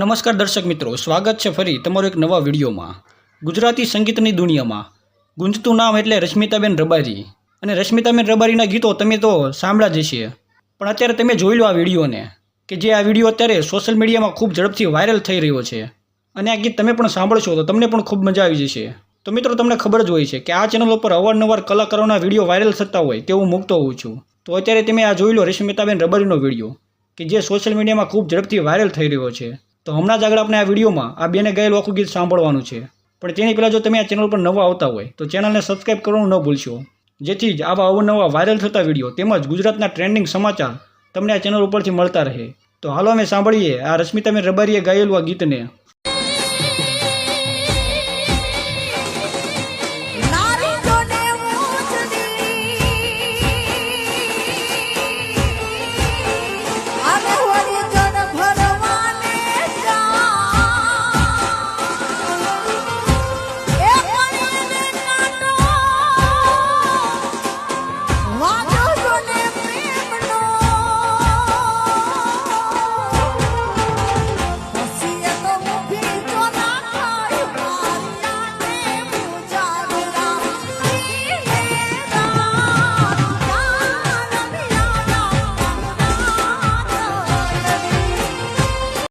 નમસ્કાર દર્શક મિત્રો, સ્વાગત છે ફરી તમારો એક નવા વિડીયોમાં. ગુજરાતી સંગીતની દુનિયામાં ગુંજતું નામ એટલે રશ્મિતાબેન રબારી. અને રશ્મિતાબેન રબારીના ગીતો તમે તો સાંભળ્યા જ છીએ પણ અત્યારે તમે જોઈ લો આ વિડીયોને, કે જે આ વીડિયો અત્યારે સોશિયલ મીડિયામાં ખૂબ ઝડપથી વાયરલ થઈ રહ્યો છે. અને આ ગીત તમે પણ સાંભળશો તો તમને પણ ખૂબ મજા આવી જશે. તો મિત્રો, તમને ખબર જ હોય છે કે આ ચેનલ ઉપર અવારનવાર કલાકારોના વીડિયો વાયરલ થતા હોય તેવું મૂકતો હોઉં છું. તો અત્યારે તમે આ જોઈ લો રશ્મિતાબેન રબારીનો વીડિયો, કે જે સોશિયલ મીડિયામાં ખૂબ ઝડપથી વાયરલ થઈ રહ્યો છે. તો હમણાં જ આગળ આપણે આ વિડીયોમાં આ બેને ગાયેલું આખું ગીત સાંભળવાનું છે. પણ તેની પહેલાં જો તમે આ ચેનલ પર નવા આવતા હોય, તો ચેનલને સબસ્ક્રાઈબ કરવાનું ન ભૂલશો. જેથી જ આવા અવનવા વાયરલ થતા વીડિયો તેમજ ગુજરાતના ટ્રેન્ડિંગ સમાચાર તમને આ ચેનલ ઉપરથી મળતા રહે. તો હાલો અમે સાંભળીએ આ રશ્મિતાબેન રબારીએ ગાયેલું આ ગીતને.